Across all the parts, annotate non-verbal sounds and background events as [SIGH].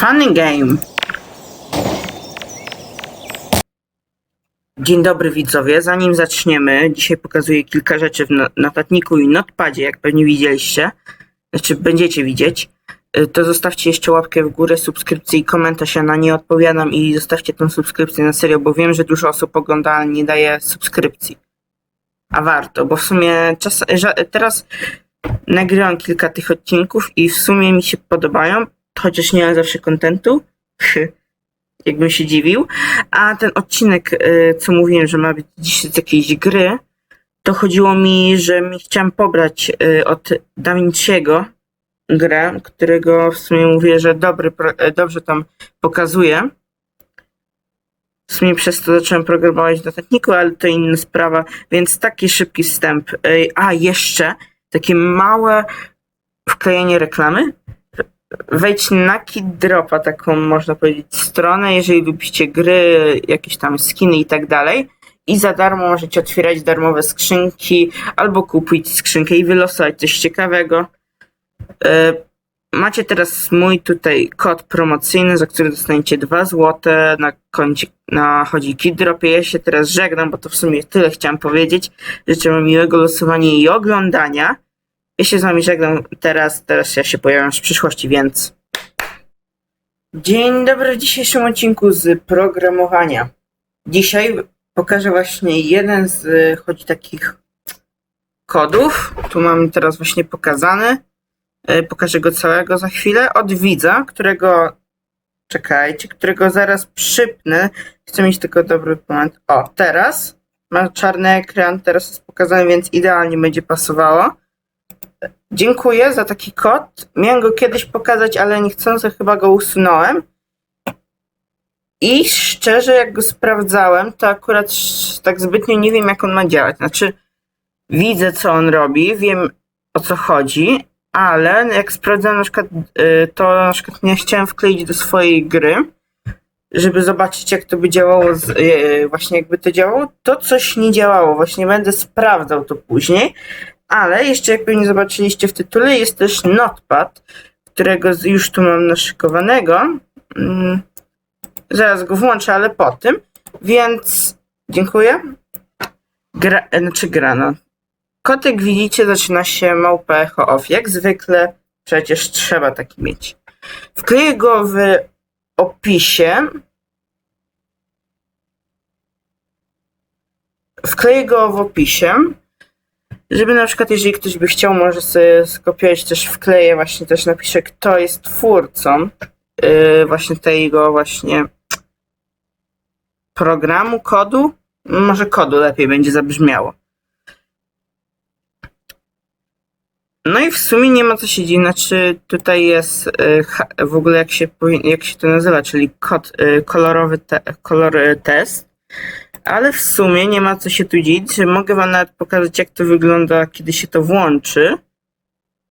Funny game. Dzień dobry widzowie, zanim zaczniemy, dzisiaj pokazuję kilka rzeczy w no- notatniku i notepadzie, jak pewnie widzieliście, znaczy będziecie widzieć, Y, to zostawcie jeszcze łapkę w górę, subskrypcję i komentarz, ja na nie odpowiadam i zostawcie tą subskrypcję na serio, bo wiem, że dużo osób ogląda, ale nie daje subskrypcji. A warto, bo w sumie czas, teraz nagrywam kilka tych odcinków i w sumie mi się podobają, chociaż nie ma zawsze kontentu, [LAUGHS] jakbym się dziwił. A ten odcinek, y, co mówiłem, że ma być dziś z jakiejś gry, to chodziło mi, że mi chciałem pobrać y, od Da Vinciego grę, którego w sumie mówię, że dobry, e, dobrze tam pokazuje. W sumie przez to zacząłem programować w notatniku, ale to inna sprawa, więc taki szybki wstęp. A, jeszcze takie małe wklejenie reklamy. Wejdź na Kiddropa, taką można powiedzieć stronę, jeżeli lubicie gry, jakieś tam skiny i tak dalej. I za darmo możecie otwierać darmowe skrzynki, albo kupić skrzynkę i wylosować coś ciekawego. E, Macie teraz mój tutaj kod promocyjny, za który dostaniecie 2 złote na koncie na chodzi Kiddropie. Ja się teraz żegnam, bo to w sumie tyle chciałem powiedzieć. Życzę miłego losowania i oglądania. Ja się z wami żegnam teraz, teraz ja się pojawiam w przyszłości, więc... Dzień dobry w dzisiejszym odcinku z programowania. Dzisiaj pokażę właśnie jeden z choć takich kodów. Tu mam teraz właśnie pokazany. Y, Pokażę go całego za chwilę. Od widza, którego czekajcie, którego zaraz przypnę. Chcę mieć tylko dobry moment. O, teraz ma czarny ekran, teraz jest pokazany, więc idealnie będzie pasowało. Dziękuję za taki kod. Miałem go kiedyś pokazać, ale niechcący chyba go usunąłem. I szczerze, jak go sprawdzałem, to akurat tak zbytnio nie wiem, jak on ma działać. Znaczy, widzę, co on robi, wiem, o co chodzi, ale jak sprawdzałem na przykład, y, to na przykład nie chciałem wkleić do swojej gry, żeby zobaczyć, jak to by działało, z, y, właśnie jakby to działało, to coś nie działało. Właśnie będę sprawdzał to później. Ale jeszcze jak pewnie zobaczyliście w tytule, jest też notepad, którego już tu mam naszykowanego. Mm, Zaraz go włączę, ale po tym. Więc dziękuję. Gra, znaczy gra, no. Kotek widzicie zaczyna się małpa echo off. Jak zwykle przecież trzeba taki mieć. Wkleję go w opisie. Wkleję go w opisie. Żeby na przykład, jeżeli ktoś by chciał, może sobie skopiować, też wkleję, właśnie też napiszę, kto jest twórcą yy, właśnie tego właśnie programu, kodu. Może kodu lepiej będzie zabrzmiało. No i w sumie nie ma co się dziwić, znaczy tutaj jest y, w ogóle jak się, jak się to nazywa, czyli kod, y, kolorowy te, kolor y, test. Ale w sumie nie ma co się tu dziwić, że mogę wam nawet pokazać jak to wygląda, kiedy się to włączy.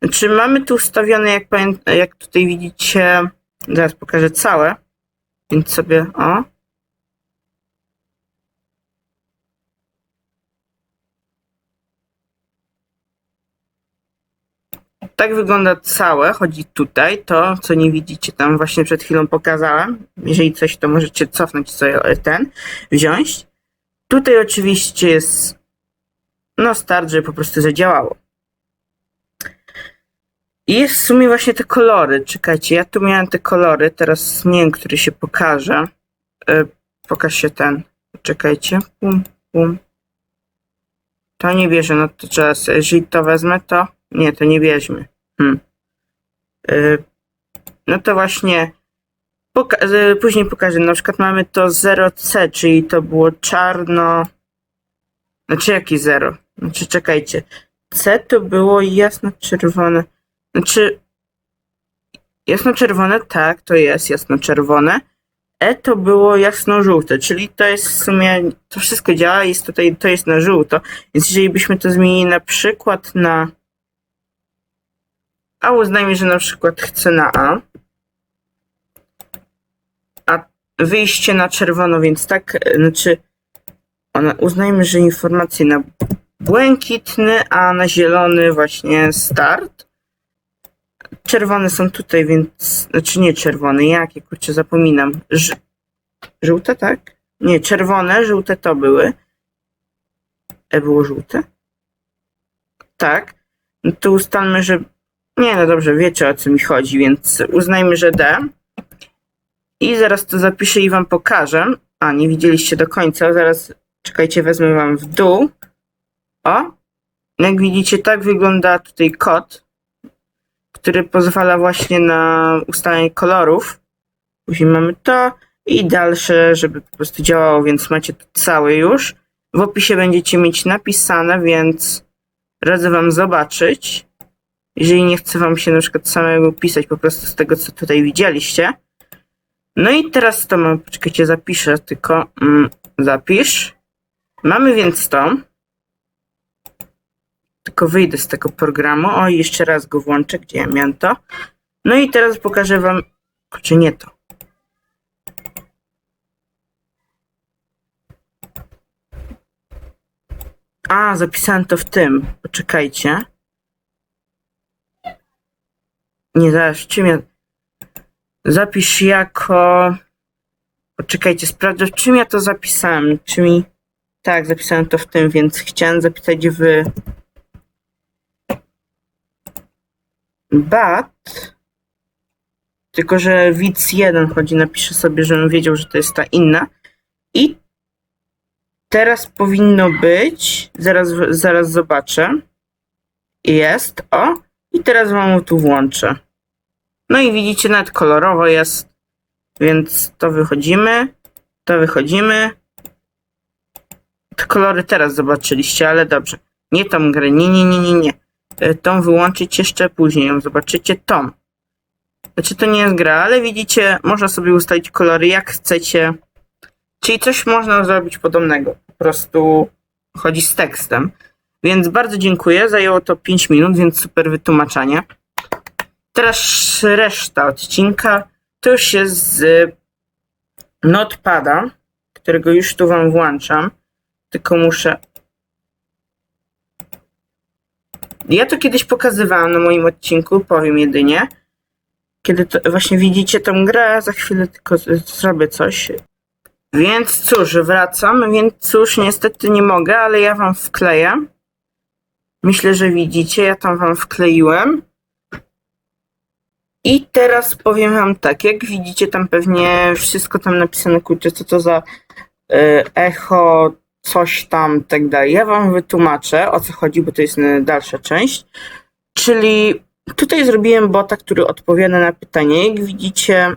Znaczy mamy tu ustawione, jak, jak tutaj widzicie, zaraz pokażę całe, więc sobie, o. Tak wygląda całe, chodzi tutaj, to co nie widzicie tam właśnie przed chwilą pokazałem. Jeżeli coś, to możecie cofnąć sobie ten, wziąć. Tutaj oczywiście jest no start, żeby po prostu zadziałało. I jest w sumie właśnie te kolory. Czekajcie, ja tu miałem te kolory, teraz nie wiem, który się pokaże. E, pokaż się ten. Czekajcie. Pum, pum. To nie bierze, no to trzeba, jeżeli to wezmę, to nie, to nie bierzmy. Hmm. Y, no to właśnie poka- y, później pokażę. Na przykład mamy to 0C, czyli to było czarno. Znaczy jaki 0? Znaczy czekajcie. C to było jasno-czerwone. Znaczy jasno-czerwone, tak, to jest jasno-czerwone. E to było jasno-żółte, czyli to jest w sumie, to wszystko działa, jest tutaj, to jest na żółto. Więc jeżeli byśmy to zmienili na przykład na a uznajmy, że na przykład chcę na a wyjście na czerwono, więc tak, e, znaczy, ona, uznajmy, że informacje na błękitny, a na zielony właśnie start, czerwone są tutaj, więc... Znaczy nie czerwone, jakie, kurczę, zapominam. Ż... Żółte, tak? Nie, czerwone, żółte to były. E, było żółte? Tak. No to ustalmy, że... Nie, no dobrze, wiecie o co mi chodzi, więc uznajmy, że D. I zaraz to zapiszę i wam pokażę. A, nie widzieliście do końca. Zaraz, czekajcie, wezmę wam w dół. O! Jak widzicie, tak wygląda tutaj kod, który pozwala właśnie na ustalenie kolorów. Później mamy to i dalsze, żeby po prostu działało, więc macie to całe już. W opisie będziecie mieć napisane, więc radzę wam zobaczyć. Jeżeli nie chce wam się na przykład samego pisać po prostu z tego, co tutaj widzieliście. No i teraz to mam, poczekajcie, zapiszę tylko, mm, zapisz. Mamy więc to. Tylko wyjdę z tego programu. O, jeszcze raz go włączę, gdzie ja miałem to. No i teraz pokażę wam, czy nie to. A, zapisałem to w tym. Poczekajcie. Nie, zaraz, czym ja... Zapisz jako... Poczekajcie, sprawdzę, w czym ja to zapisałem. Czy mi... Tak, zapisałem to w tym, więc chciałem zapisać w... Bat. Tylko, że widz 1 chodzi, napiszę sobie, żebym wiedział, że to jest ta inna. I teraz powinno być. Zaraz, zaraz zobaczę. Jest, o. I teraz wam tu włączę. No i widzicie, nawet kolorowo jest. Więc to wychodzimy. To wychodzimy. Te kolory teraz zobaczyliście, ale dobrze. Nie tą grę, nie, nie, nie, nie, nie. E, Tą wyłączyć jeszcze później, ją zobaczycie. Tą. Znaczy to nie jest gra, ale widzicie, można sobie ustalić kolory jak chcecie. Czyli coś można zrobić podobnego. Po prostu chodzi z tekstem. Więc bardzo dziękuję. Zajęło to 5 minut, więc super wytłumaczenie. Teraz reszta odcinka to już jest z Notepada, którego już tu wam włączam. Tylko muszę. Ja to kiedyś pokazywałam na moim odcinku, powiem jedynie. Kiedy to właśnie widzicie tą grę, za chwilę tylko zrobię coś. Więc cóż, wracam, więc cóż, niestety nie mogę, ale ja wam wkleję. Myślę, że widzicie, ja tam wam wkleiłem. I teraz powiem wam tak, jak widzicie tam pewnie wszystko tam napisane, kurczę, co to za y, echo, coś tam, tak dalej. Ja wam wytłumaczę, o co chodzi, bo to jest y, dalsza część. Czyli tutaj zrobiłem bota, który odpowiada na pytanie. Jak widzicie,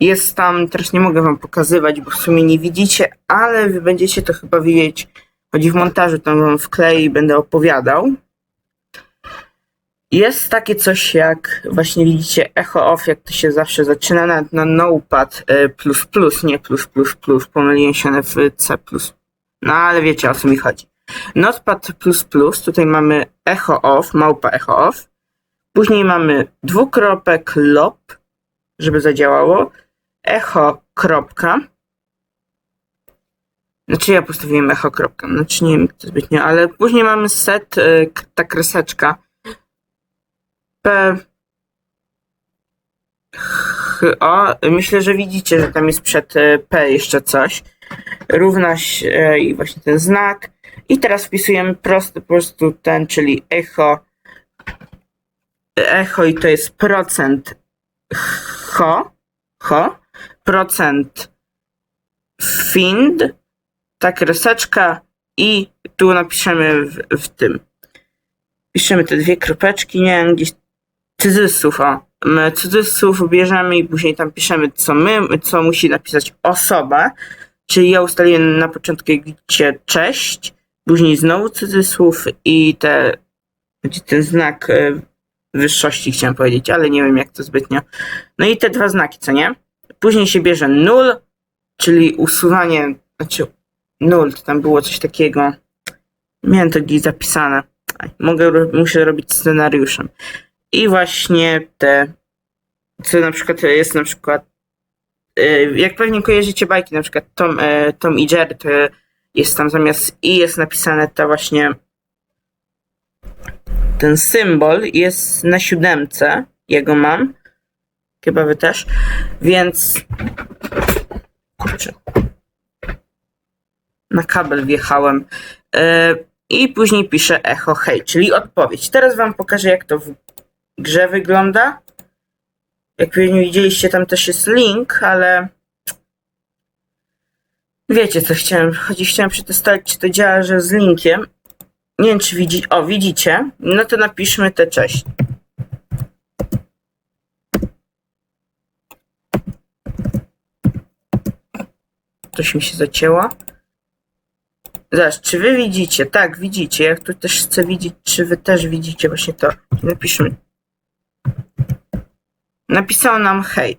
jest tam, teraz nie mogę wam pokazywać, bo w sumie nie widzicie, ale wy będziecie to chyba widzieć. Chodzi w montażu, tam wam wkleję i będę opowiadał. Jest takie coś jak, właśnie widzicie, echo off, jak to się zawsze zaczyna na, na notepad plus, nie plus plus plus, pomyliłem się w C. No ale wiecie o co mi chodzi. Notepad tutaj mamy echo off, małpa echo off. Później mamy dwukropek lop, żeby zadziałało. Echo kropka. Znaczy ja postawiłem echo kropka, znaczy nie wiem zbytnio, ale później mamy set, k- ta kreseczka. P. O, myślę, że widzicie, że tam jest przed e, P jeszcze coś. Równa się i właśnie ten znak. I teraz wpisujemy prosty po prostu ten, czyli echo. Echo i to jest procent ho, ho, procent find, ta kreseczka i tu napiszemy w, w tym. Piszemy te dwie kropeczki, nie wiem, gdzieś cudzysłów, o. My Cudzysłów bierzemy i później tam piszemy, co my, co musi napisać osoba. Czyli ja ustaliłem na początku, widzicie, cześć, później znowu cudzysłów i te, ten znak e, wyższości chciałem powiedzieć, ale nie wiem jak to zbytnio. No i te dwa znaki, co nie? Później się bierze nul, czyli usuwanie, znaczy nul, to tam było coś takiego. Miałem to gdzieś zapisane. Mogę, muszę robić scenariuszem. I właśnie te, co na przykład jest na przykład, y, jak pewnie kojarzycie bajki, na przykład Tom, e, Tom i Jerry, to jest tam zamiast i jest napisane ta właśnie ten symbol jest na siódemce jego mam. Chyba wy też. Więc. Kurczę. Na kabel wjechałem. E, I później piszę echo hej, czyli odpowiedź. Teraz wam pokażę, jak to grze wygląda. Jak pewnie widzieliście, tam też jest link, ale. Wiecie, co chciałem. Chodzi, chciałem przetestować, czy to działa, że z linkiem. Nie wiem, czy widzi... O, widzicie? No to napiszmy te cześć. Coś mi się zacięło. Zaraz, czy wy widzicie? Tak, widzicie. Jak tu też chcę widzieć, czy wy też widzicie właśnie to. Napiszmy. Napisał nam hej.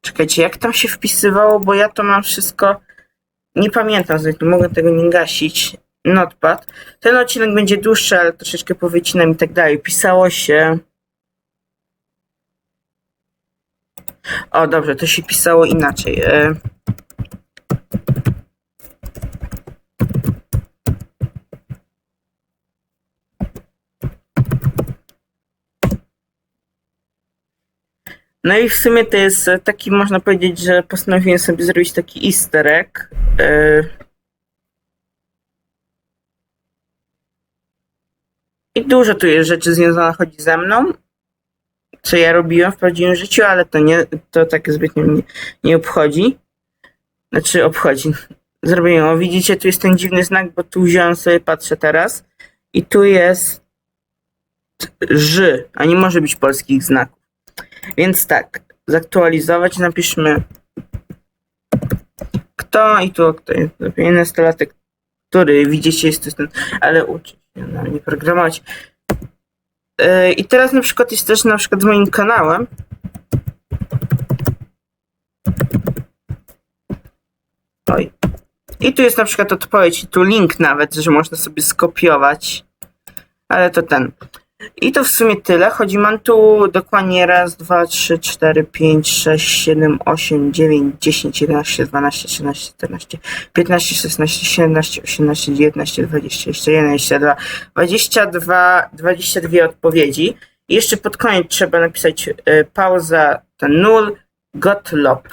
Czekajcie, jak tam się wpisywało, bo ja to mam wszystko. Nie pamiętam, zresztą mogę tego nie gasić. Notepad. Ten odcinek będzie dłuższy, ale troszeczkę powycinam i tak dalej. Pisało się. O, dobrze, to się pisało inaczej. E... No i w sumie to jest e, taki, można powiedzieć, że postanowiłem sobie zrobić taki easter egg. E, I dużo tu jest rzeczy związanych chodzi ze mną, co ja robiłem w prawdziwym życiu, ale to nie, to tak zbytnio mnie nie obchodzi. Znaczy obchodzi. Zrobiłem, o widzicie, tu jest ten dziwny znak, bo tu wziąłem sobie, patrzę teraz i tu jest ży, a nie może być polskich znaków. Więc tak, zaktualizować, napiszmy kto i tu kto jest nastolatek, który widzicie jest ten, ale uczy się na nie programować. Yy, I teraz na przykład jest też na przykład z moim kanałem. Oj. I tu jest na przykład odpowiedź, tu link nawet, że można sobie skopiować. Ale to ten. I to w sumie tyle. Chodzi mam tu dokładnie raz, dwa, trzy, cztery, pięć, sześć, siedem, osiem, dziewięć, dziesięć, jedenaście, dwanaście, trzynaście, czternaście, piętnaście, szesnaście, siedemnaście, osiemnaście, dziewiętnaście, dwadzieścia, jeszcze jeden, jeszcze dwa, dwadzieścia dwa, dwadzieścia dwie odpowiedzi. I jeszcze pod koniec trzeba napisać y, pauza, ten nul, gottlob.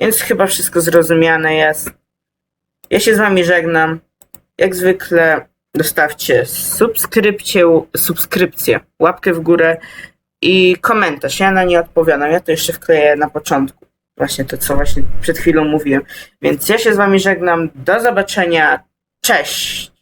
Więc chyba wszystko zrozumiane jest. Ja się z wami żegnam. Jak zwykle dostawcie subskrypcję, subskrypcję, łapkę w górę i komentarz. Ja na nie odpowiadam. Ja to jeszcze wkleję na początku. Właśnie to, co właśnie przed chwilą mówiłem. Więc ja się z wami żegnam. Do zobaczenia. Cześć!